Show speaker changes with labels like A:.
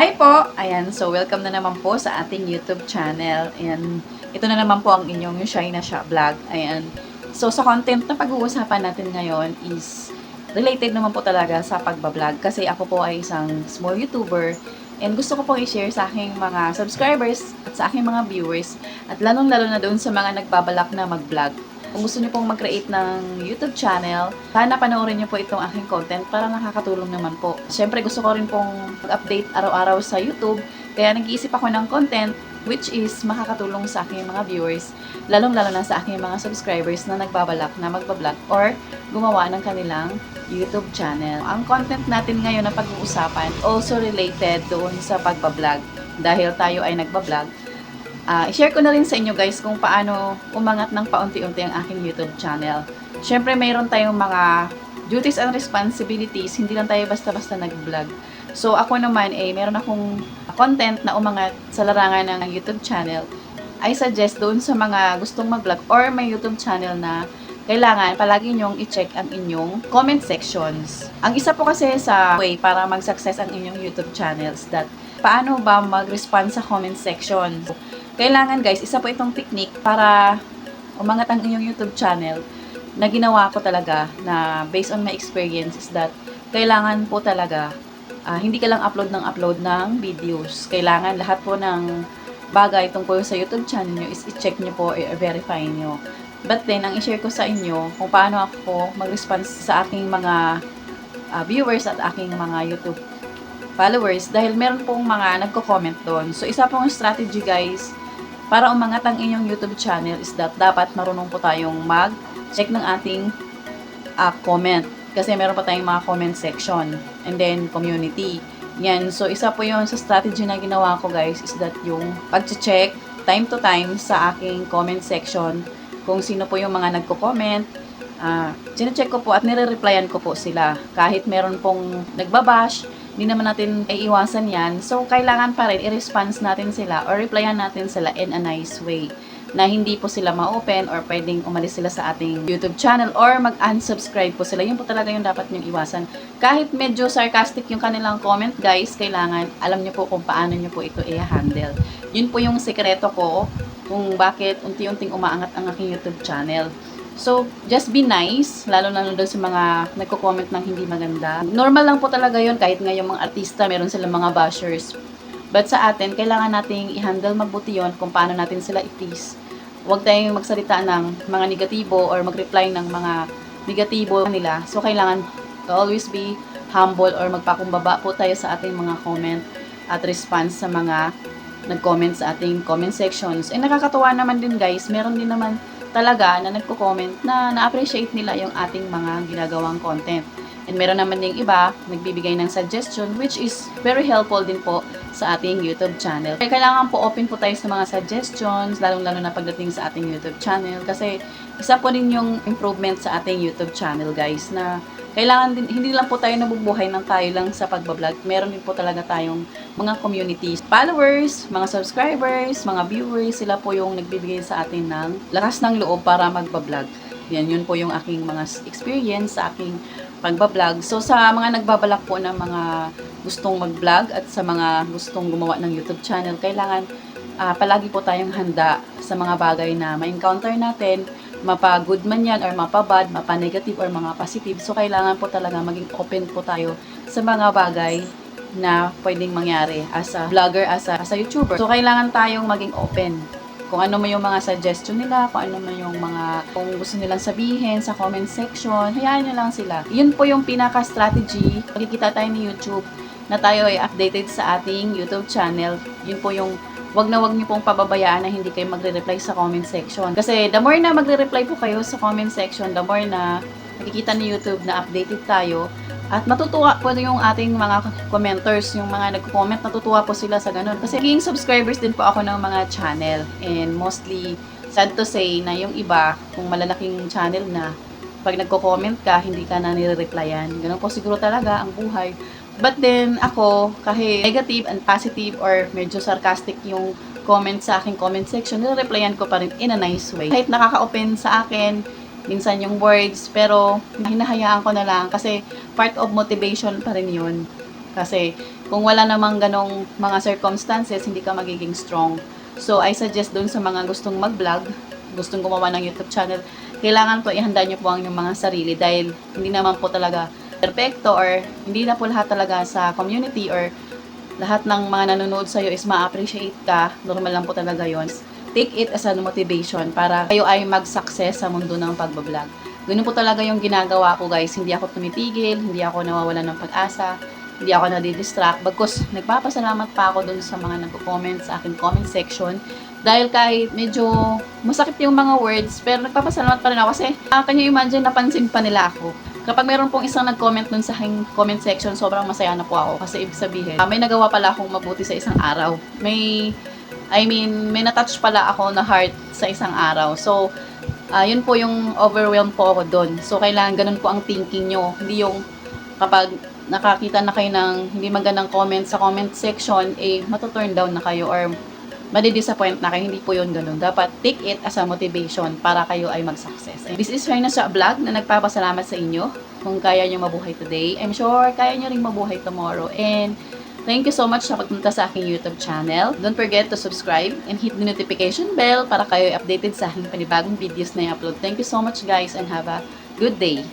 A: Hi po! Ayan, so welcome na naman po sa ating YouTube channel. Ayan, ito na naman po ang inyong Shy na vlog. Ayan. So sa content na pag-uusapan natin ngayon is related naman po talaga sa pagbablog kasi ako po ay isang small YouTuber and gusto ko pong i-share sa aking mga subscribers at sa aking mga viewers at lalong-lalo na doon sa mga nagbabalak na mag-vlog. Kung gusto niyo pong mag-create ng YouTube channel, sana panoorin niyo po itong aking content para nakakatulong naman po. Siyempre gusto ko rin pong mag-update araw-araw sa YouTube, kaya nag-iisip ako ng content which is makakatulong sa aking mga viewers, lalong-lalo na sa aking mga subscribers na nagbabalak na magbablog or gumawa ng kanilang YouTube channel. Ang content natin ngayon na pag-uusapan also related doon sa pagbablog. Dahil tayo ay nagbablog, Ah, i-share ko na rin sa inyo guys kung paano umangat ng paunti-unti ang aking YouTube channel. Siyempre, mayroon tayong mga duties and responsibilities, hindi lang tayo basta-basta nag-vlog. So, ako naman, eh, meron akong content na umangat sa larangan ng YouTube channel. I suggest doon sa mga gustong mag-vlog or may YouTube channel na kailangan palagi nyong i-check ang inyong comment sections. Ang isa po kasi sa way para mag-success ang inyong YouTube channels that paano ba mag-respond sa comment section. Kailangan guys, isa po itong technique para umangat ang inyong YouTube channel na ginawa ko talaga na based on my experience is that kailangan po talaga ah, hindi ka lang upload ng upload ng videos. Kailangan lahat po ng bagay tungkol sa YouTube channel nyo is i-check nyo po, i-verify nyo. But then, ang i-share ko sa inyo kung paano ako mag-response sa aking mga ah, viewers at aking mga YouTube followers dahil meron pong mga nagko-comment doon. So, isa pong strategy guys para umangat ang inyong YouTube channel is that dapat marunong po tayong mag-check ng ating ah, comment. Kasi meron pa tayong mga comment section. And then, community. Yan. So, isa po yun sa strategy na ginawa ko guys is that yung pag-check time to time sa aking comment section kung sino po yung mga nagko-comment. Ah, check ko po at nire-replyan ko po sila. Kahit meron pong nagbabash, hindi naman natin iiwasan yan. So, kailangan pa rin i-response natin sila or replyan natin sila in a nice way na hindi po sila ma-open or pwedeng umalis sila sa ating YouTube channel or mag-unsubscribe po sila. Yun po talaga yung dapat niyong iwasan. Kahit medyo sarcastic yung kanilang comment, guys, kailangan alam niyo po kung paano niyo po ito i-handle. Yun po yung sekreto ko kung bakit unti-unting umaangat ang aking YouTube channel. So, just be nice, lalo na doon sa mga nagko-comment ng hindi maganda. Normal lang po talaga yon kahit nga mga artista, meron silang mga bashers. But sa atin, kailangan nating i-handle mabuti yon kung paano natin sila i-please. Huwag tayong magsalita ng mga negatibo or mag-reply ng mga negatibo nila. So, kailangan to always be humble or magpakumbaba po tayo sa ating mga comment at response sa mga nag-comment sa ating comment sections. And nakakatuwa naman din guys, meron din naman talaga na nagko-comment na na-appreciate nila yung ating mga ginagawang content. And meron naman ding iba, nagbibigay ng suggestion which is very helpful din po sa ating YouTube channel. Kaya kailangan po open po tayo sa mga suggestions, lalong-lalo na pagdating sa ating YouTube channel kasi isa po rin yung improvement sa ating YouTube channel guys na kailangan din, hindi lang po tayo nabubuhay ng tayo lang sa pagbablog. Meron din po talaga tayong mga communities, followers, mga subscribers, mga viewers, sila po yung nagbibigay sa atin ng lakas ng loob para magbablog. Yan, yun po yung aking mga experience sa aking pagbablog. So, sa mga nagbabalak po ng mga gustong mag-vlog at sa mga gustong gumawa ng YouTube channel, kailangan ah, palagi po tayong handa sa mga bagay na ma-encounter natin, mapa-good man yan or mapa-bad, mapa-negative or mga positive. So, kailangan po talaga maging open po tayo sa mga bagay na pwedeng mangyari as a vlogger, as a, as a YouTuber. So, kailangan tayong maging open. Kung ano man yung mga suggestion nila, kung ano man yung mga, kung gusto nilang sabihin sa comment section, hayaan nyo lang sila. Yun po yung pinaka-strategy. Makikita tayo ni YouTube na tayo ay updated sa ating YouTube channel. Yun po yung wag na wag niyo pong pababayaan na hindi kayo magre-reply sa comment section. Kasi the more na magre-reply po kayo sa comment section, the more na nakikita ni YouTube na updated tayo, at matutuwa po yung ating mga commenters, yung mga nagko-comment, natutuwa po sila sa ganun. Kasi naging subscribers din po ako ng mga channel. And mostly, sad to say na yung iba, kung malalaking channel na, pag nagko-comment ka, hindi ka na nire-replyan. Ganun po siguro talaga ang buhay. But then, ako, kahit negative and positive or medyo sarcastic yung comment sa aking comment section, nire-replyan ko pa rin in a nice way. Kahit nakaka-open sa akin, minsan yung words, pero hinahayaan ko na lang kasi part of motivation pa rin yun. Kasi kung wala namang ganong mga circumstances, hindi ka magiging strong. So, I suggest dun sa mga gustong mag-vlog, gustong gumawa ng YouTube channel, kailangan po ihanda nyo po ang inyong mga sarili dahil hindi naman po talaga perfecto or hindi na po lahat talaga sa community or lahat ng mga nanonood sa'yo is ma-appreciate ka. Normal lang po talaga yon. Take it as a motivation para kayo ay mag-success sa mundo ng pagbablog. Ganun po talaga yung ginagawa ko guys. Hindi ako tumitigil, hindi ako nawawala ng pag-asa, hindi ako nadidistract. Bagkus, nagpapasalamat pa ako dun sa mga nagko-comment sa akin comment section. Dahil kahit medyo masakit yung mga words, pero nagpapasalamat pa rin ako kasi uh, can you imagine napansin pa nila ako. Kapag meron pong isang nag-comment dun sa aking comment section, sobrang masaya na po ako kasi ibig sabihin, ah, may nagawa pala akong mabuti sa isang araw. May, I mean, may natouch pala ako na heart sa isang araw. So, ah, yun po yung overwhelmed po ako dun. So, kailangan ganun po ang thinking nyo. Hindi yung kapag nakakita na kayo ng hindi magandang comment sa comment section, eh, matuturn down na kayo or madidisappoint na kayo. Hindi po yun ganun. Dapat take it as a motivation para kayo ay mag-success. This is Rina sa vlog na nagpapasalamat sa inyo kung kaya nyo mabuhay today. I'm sure kaya nyo rin mabuhay tomorrow. And thank you so much sa pagpunta sa aking YouTube channel. Don't forget to subscribe and hit the notification bell para kayo ay updated sa aking panibagong videos na i-upload. Thank you so much guys and have a good day.